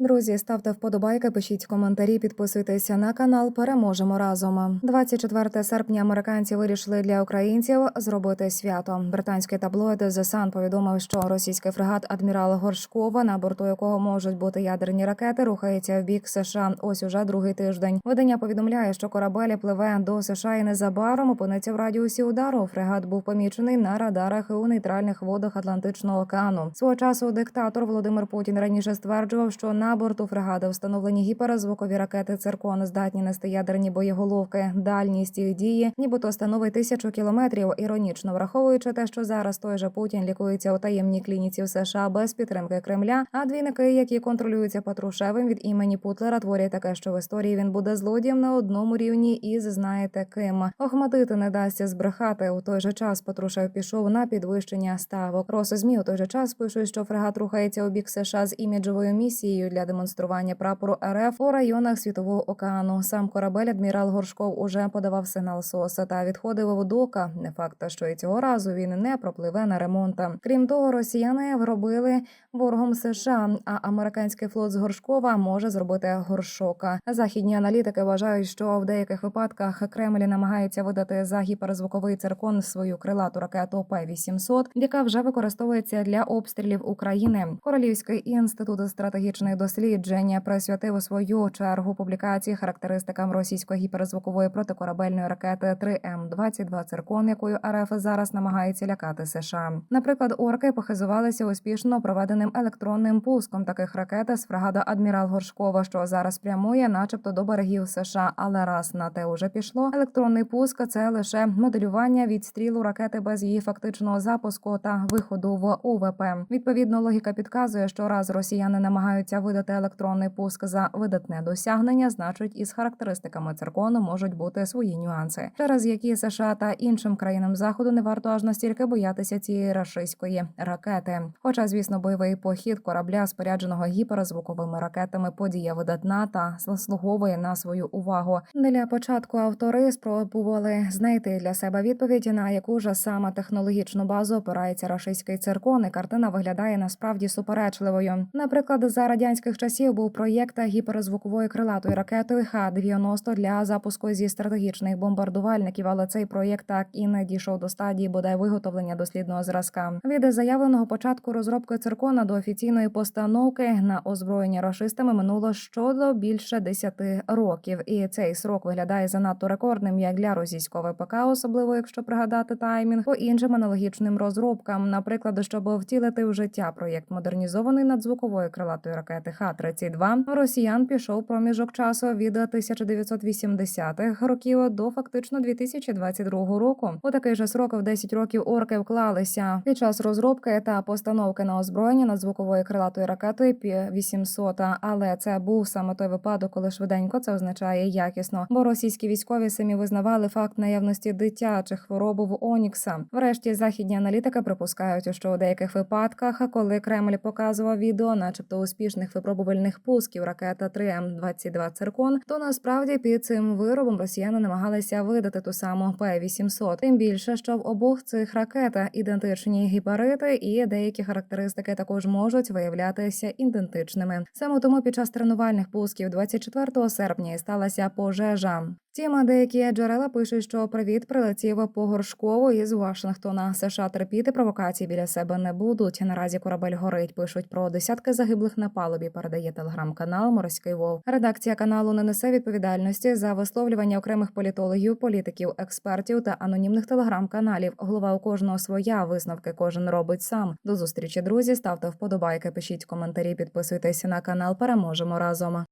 Друзі, ставте вподобайки, пишіть коментарі, підписуйтеся на канал. Переможемо разом. 24 серпня американці вирішили для українців зробити свято. Британський таблоїд The Sun повідомив, що російський фрегат адмірал Горшкова, на борту якого можуть бути ядерні ракети, рухається в бік США. Ось уже другий тиждень. Видання повідомляє, що корабель пливе до США і незабаром опиниться в радіусі удару. Фрегат був помічений на радарах і у нейтральних водах Атлантичного океану. Свого часу диктатор Володимир Путін раніше стверджував, що на борту фрегати встановлені гіперзвукові ракети циркон здатні нести ядерні боєголовки. Дальність їх дії, нібито становить тисячу кілометрів. Іронічно враховуючи те, що зараз той же Путін лікується у таємній клініці в США без підтримки Кремля. А двійники, які контролюються Патрушевим від імені Путлера, творять таке, що в історії він буде злодієм на одному рівні із знаєте ким. Охматити не дасться збрехати. У той же час Патрушев пішов на підвищення ставок. Роси змі у той же час пишуть, що фрегат рухається у бік США з іміджовою місією для демонстрування прапору РФ у районах світового океану. Сам корабель адмірал Горшков уже подавав сигнал СОСа та відходив у дока. Не факт, що і цього разу він не пропливе на ремонт. Крім того, росіяни вробили ворогом США. А американський флот з Горшкова може зробити горшока. Західні аналітики вважають, що в деяких випадках Кремль намагається видати за гіперзвуковий циркон свою крилату ракету П-800, яка вже використовується для обстрілів України. Королівський інститут стратегічних досліджень присвятив у свою чергу публікації характеристикам російської гіперзвукової протикорабельної ракети 3М-22 циркон, якою РФ зараз намагається лякати США. Наприклад, орки похизувалися успішно проведеним електронним пуском таких ракет з фрегата адмірал Горшкова, що зараз прямує, начебто, до берегів США. Але раз на те уже пішло. Електронний пуск це лише моделювання відстрілу ракети без її фактичного запуску та виходу в УВП. Відповідно, логіка підказує, що раз росіяни намагаються видати електронний пуск за видатне досягнення, значить із характеристиками циркону можуть бути свої нюанси, через які США та іншим країнам заходу не варто аж настільки боятися цієї рашистської ракети. Хоча, звісно, бойовий похід корабля, спорядженого гіперзвуковими ракетами, подія видатна та заслуговує на свою увагу. Для початку автори спробували знайти для себе відповідь, на яку ж саме технологічну базу опирається рашистський циркон, і картина виглядає насправді суперечливою. Наприклад, за радянських часів був проєкт гіперзвукової крилатої ракети Х-90 для запуску зі стратегічних бомбардувальників, але цей проєкт так і не дійшов до стадії бодай виготовлення дослідного зразка. Від заявленого початку розробки циркона до офіційної постановки на озброєння рашистами минуло щодо більше 10 років, і цей срок виглядає занадто рекордним як для російського ВПК, особливо якщо пригадати таймінг по іншим аналогічним розробкам. Наприклад, щоб втілити в життя проєкт модернізованої надзвукової крилатої ракети Х-32, у росіян пішов проміжок часу від 1980-х років до фактично 2022 року. У такий же срок в 10 років орки вклалися під час розробки та постановки на озброєння надзвукової крилатої ракети Пі-800. Але це був саме той випадок, коли швиденько це означає якісно, бо російські військові самі визнавали факт наявності дитячих хвороб в Онікса. Врешті західні аналітики припускають, що у деяких випадках, коли Кремль показував відео, начебто успішних випробувальних пусків ракета 3М-22 циркон, то насправді під цим виробом росіяни намагалися видати ту саму П-800. Тим більше, що в обох цих ракетах ідентичні гіпарити, і деякі характеристики також можуть виявлятися ідентичними. Саме тому під час тренувальних пусків 24 серпня і сталася пожежа. Втім, деякі джерела пишуть, що привіт прилетів по Горшкову із Вашингтона. США терпіти провокації біля себе не будуть. Наразі корабель горить. Пишуть про десятки загиблих на палубі. Передає телеграм-канал Морський Вов. Редакція каналу не несе відповідальності за висловлювання окремих політологів, політиків, експертів та анонімних телеграм-каналів. Голова у кожного своя висновки кожен робить сам. До зустрічі, друзі. Ставте вподобайки, пишіть коментарі, підписуйтесь на канал. Переможемо разом.